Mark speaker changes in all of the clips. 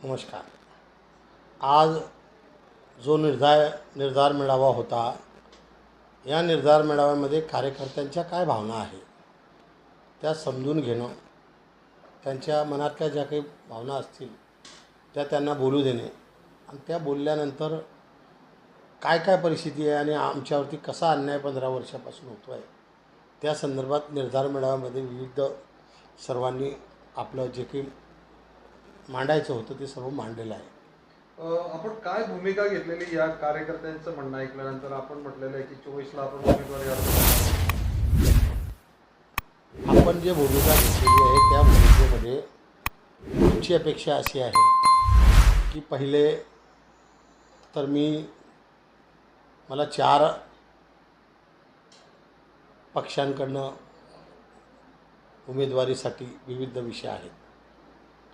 Speaker 1: नमस्कार. आज जो निर्धार निर्धार मेळावा होता या निर्धार मेळाव्यामध्ये कार्यकर्त्यांच्या काय भावना आहे त्या समजून घेणं त्यांच्या मनातल्या ज्या काही भावना असतील त्या त्यांना बोलू देणे आणि त्या बोलल्यानंतर काय काय परिस्थिती आहे आणि आमच्यावरती कसा अन्याय पंधरा वर्षापासून होतो आहे त्या संदर्भात निर्धार मेळाव्यामध्ये विविध सर्वांनी आपलं जे काही मांडायचं होतं ते सर्व मांडलेलं आहे
Speaker 2: आपण काय भूमिका घेतलेली या कार्यकर्त्यांचं म्हणणं ऐकल्यानंतर आपण म्हटलेलं आहे की चोवीसला आपण उमेदवारी.
Speaker 1: आपण जे भूमिका घेतलेली आहे त्या भूमिकेमध्ये तुमची अपेक्षा अशी आहे की पहिले तर मी मला चार पक्षांकडनं उमेदवारीसाठी विविध विषय आहेत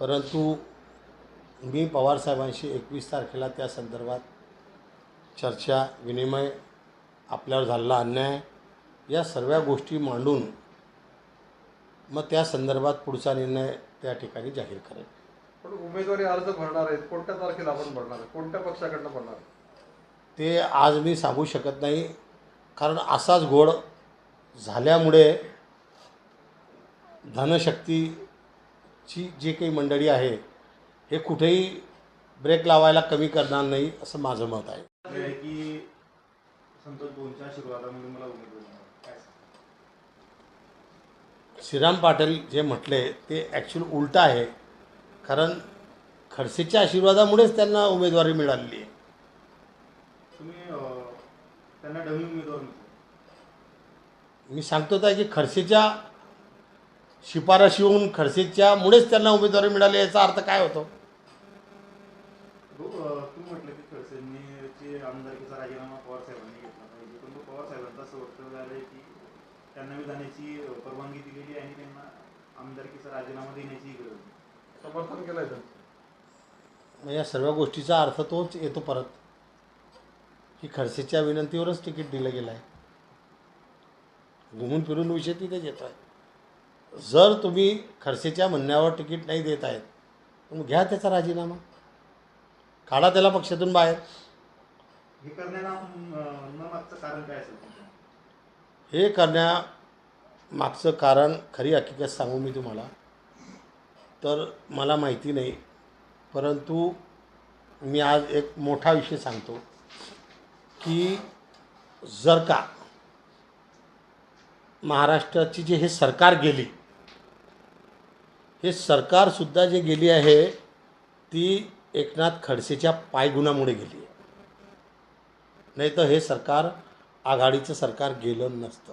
Speaker 1: परंतु मी पवारसाहेबांशी एकवीस तारखेला त्या संदर्भात चर्चा विनिमय आपल्यावर झालेला अन्याय या सर्व गोष्टी मांडून मग त्या संदर्भात पुढचा निर्णय त्या ठिकाणी जाहीर करेल.
Speaker 2: पण उमेदवारी अर्ज भरणार आहेत. कोणत्या तारखेला आपण भरणार आहे कोणत्या पक्षाकडनं भरणार आहे?
Speaker 1: ते आज मी सांगू शकत नाही. कारण असाच घोळ झाल्यामुळे धनशक्तीची जी काही मंडळी आहे हे कुठेही ब्रेक लावायला कमी करणार नाही असं माझं मत आहे
Speaker 3: जे आहे की संतोष भाऊंच्या आशीर्वादामध्ये मला उमेदवारी मिळाली. काय सांगता?
Speaker 1: श्रीराम पाटील जे म्हटले ते ॲक्च्युअल उलटं आहे कारण खडसेच्या आशीर्वादामुळेच त्यांना उमेदवारी मिळालेली आहे
Speaker 3: तुम्ही अं, त्यांना डमी उमेदवार म्हटलं
Speaker 1: मी सांगतो आहे की खडसेच्या शिफारशीहून खडसेच्यामुळेच त्यांना उमेदवारी मिळाली याचा अर्थ काय होतो?
Speaker 2: त्यांचं
Speaker 1: मग या सर्व गोष्टीचा अर्थ तोच येतो परत की खडसेच्या विनंतीवरच तिकीट दिलं गेलं आहे घुमून फिरून विषय तिथेच येतो आहे जर तुम्ही खडसेच्या म्हणण्यावर तिकीट नाही देत आहेत तर मग घ्या त्याचा राजीनामा. काढा त्याला पक्षातून बाहेर.
Speaker 3: हे करण्याला अं, न मागचं कारण काय असेल तुमचं?
Speaker 1: हे करण्यामागचं कारण खरी हकीकत सांगू मी तुम्हाला. तर मला माहिती नाही परंतु मी आज एक मोठा विषय सांगतो की जर का महाराष्ट्राची जे हे सरकार गेली हे सरकारसुद्धा जे गेली आहे ती एकनाथ खडसेच्या पायगुणामुळे गेली आहे. नाही तर हे सरकार आघाडीचं सरकार गेलं नसतं.